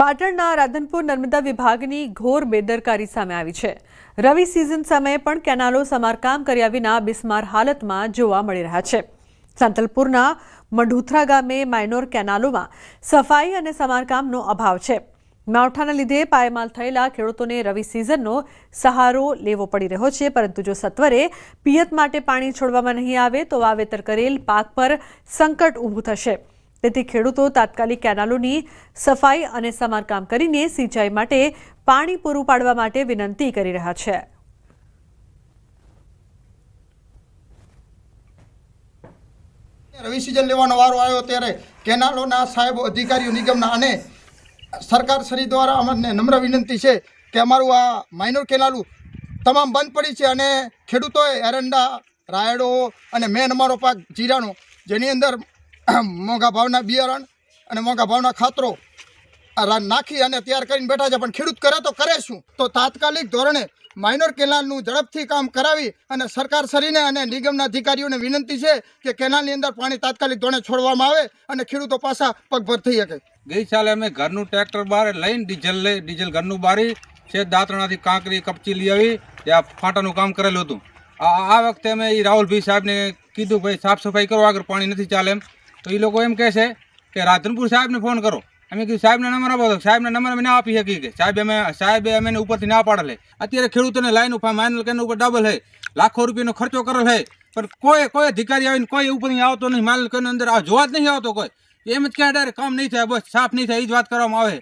પાટણના રાધનપુર નર્મદા વિભાગની ઘોર બેદરકારી સામે આવી છે. રવિ સિઝન સમયે પણ કેનાલો સમારકામ કર્યા વિના બિસ્માર હાલતમાં જોવા મળી રહ્યા છે. સાંતલપુરના મઢુથરા ગામે માઇનોર કેનાલોમાં સફાઈ અને સમારકામનો અભાવ છે. માવઠાના લીધે પાયમાલ થયેલા ખેડૂતોને રવિ સિઝનનો સહારો લેવો પડી રહ્યો છે, પરંતુ જો સત્વરે પિયત માટે પાણી છોડવામાં નહીં આવે, તો વાવેતર કરેલ પાક પર સંકટ ઊભું થશે. તેથી ખેડૂતો તાત્કાલિક કેનાલોની સફાઈ અને સમારકામ કરીને સિંચાઈ માટે પાણી પૂરું પાડવા માટે વિનંતી કરી રહ્યા છે. રવિ સિઝન લેવાનો વારો આવ્યો ત્યારે કેનાલોના સાહેબ, અધિકારીઓ, નિગમના અને સરકાર શ્રી દ્વારા અમને નમ્ર વિનંતી છે કે અમારું આ માઇનોર કેનાલું તમામ બંધ પડી છે અને ખેડૂતોએ એરંડા, રાયડો અને મેન અમારો પાક જીરાનો, જેની અંદર મોંઘા ભાવના બિયારણ અને મોંઘા ભાવના ખાતરો નાખી અને તૈયાર કરીને બેઠા છે. પણ ખેડૂત કરે તો કરે શું? તો તાત્કાલિક ધોરણે માઇનોર કેનાલનું ઝડપથી કામ કરાવી અને સરકાર શ્રીને અને નિગમના અધિકારીઓને વિનંતી છે કે કેનાલની અંદર પાણી તાત્કાલિક ધોરણે છોડવામાં આવે અને ખેડૂતો પાછા પગભર થઈ શકે. ગઈ સાલે અમે ઘરનું ટ્રેક્ટર બહાર લઈને ડીઝલ લઈ, ડીઝલ ઘરનું બારી, છે દાંતણાથી કાંકરી, કપચી લઈ આવી, ત્યાં ફાટાનું કામ કરેલું હતું. આ આ વખતે અમે એ રાહુલભાઈ સાહેબને કીધું, ભાઈ સાફ સફાઈ કરો, આગળ પાણી નથી ચાલે એમ. તો એ લોકો એમ કહે છે કે રાધનપુર સાહેબને ફોન કરો. અમે કીધું, સાહેબને નંબર આપો. તો સાહેબના નંબર અમે ના આપી શકીએ કે સાહેબ અમે સાહેબે અમે ઉપરથી ના પાડેલે અત્યારે ખેડૂતોને લાઈન ઉપર માઇનલ કેન ઉપર ડબલ હે લાખો રૂપિયાનો ખર્ચો કરેલ હે પણ કોઈ કોઈ અધિકારી આવીને કોઈ ઉપર આવતો નહીં માઇનલ કેન અંદર જોવા જ નહીં આવતો કોઈ. એમ જ ક્યાં ડાયરેક્ટ કામ નહીં થાય, બસ સાફ નહીં થાય એ જ વાત કરવામાં આવે.